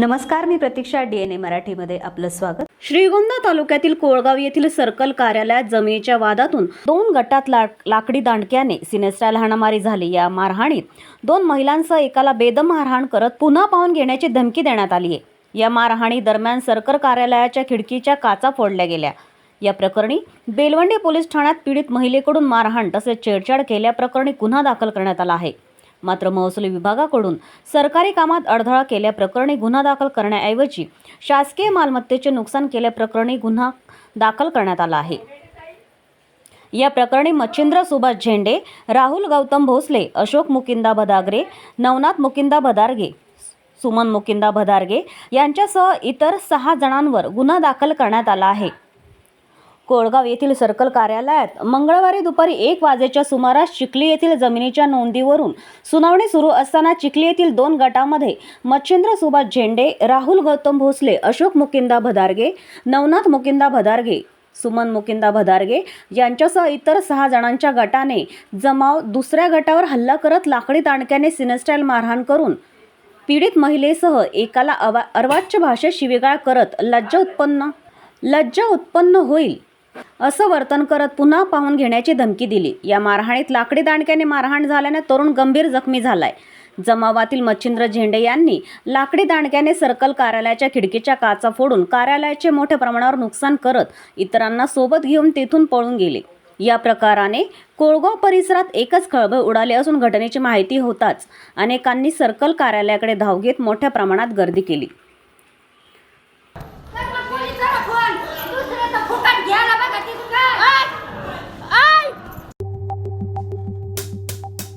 नमस्कार मी प्रतीक्षा D N A मराठीमध्ये आपलं स्वागत. श्रीगोंदा तालुक्यातील कोळगाव येथील सर्कल कार्यालयात जमिनीच्या वादातून दोन गटात लाक लाकडी दांडक्याने सिनेस्टाईल हाणामारी झाली. या मारहाणीत दोन महिलांसह एकाला बेदम मारहाण करत पुन्हा पाहून घेण्याची धमकी देण्यात आली आहे. या मारहाणी दरम्यान सर्कल कार्यालयाच्या खिडकीच्या काचा फोडल्या गेल्या. या प्रकरणी बेलवंडी पोलीस ठाण्यात पीडित महिलेकडून मारहाण तसेच छेडछाड केल्याप्रकरणी गुन्हा दाखल करण्यात आला आहे. मात्र महसूल विभागाकडून सरकारी कामात अडथळा केल्याप्रकरणी गुन्हा दाखल करण्याऐवजी शासकीय मालमत्तेचे नुकसान केल्याप्रकरणी गुन्हा दाखल करण्यात आला आहे. या प्रकरणी मच्छिंद्र सुभाष झेंडे राहुल गौतम भोसले अशोक मुकिंदा भदागरे नवनाथ मुकिंदा भदारगे सुमन मुकिंदा भदारगे यांच्यासह इतर सहा जणांवर गुन्हा दाखल करण्यात आला आहे. कोळगाव येथील सर्कल कार्यालयात मंगळवारी दुपारी एक वाजेच्या सुमारास चिखली येथील जमिनीच्या नोंदीवरून सुनावणी सुरू असताना चिखली येथील दोन गटामध्ये मच्छिंद्र सुभाष झेंडे राहुल गौतम भोसले अशोक मुकिंदा भदारगे नवनाथ मुकिंदा भदारगे सुमन मुकिंदा भदारगे यांच्यासह इतर सहा जणांच्या गटाने जमाव दुसऱ्या गटावर हल्ला करत लाकडी ताणक्याने सिनेस्टाईल मारहाण करून पीडित महिलेसह एकाला अवा अर्वाच्य भाषेत शिवीगाळ करत लज्जा उत्पन्न लज्जा उत्पन्न होईल. असं वर्तन करत पुन्हा पाहून घेण्याची धमकी दिली. या मारहाणीत लाकडी दांडक्याने मारहाण झाल्याने तरुण गंभीर जखमी झालाय. जमावातील मच्छिंद्र झेंडे यांनी लाकडी दांडक्याने सर्कल कार्यालयाच्या खिडकीच्या काचा फोडून कार्यालयाचे मोठ्या प्रमाणावर नुकसान करत इतरांना सोबत घेऊन तेथून पळून गेले. या प्रकाराने कोळगाव परिसरात एकच खळबळ उडाली असून घटनेची माहिती होताच अनेकांनी सर्कल कार्यालयाकडे धाव घेत मोठ्या प्रमाणात गर्दी केली.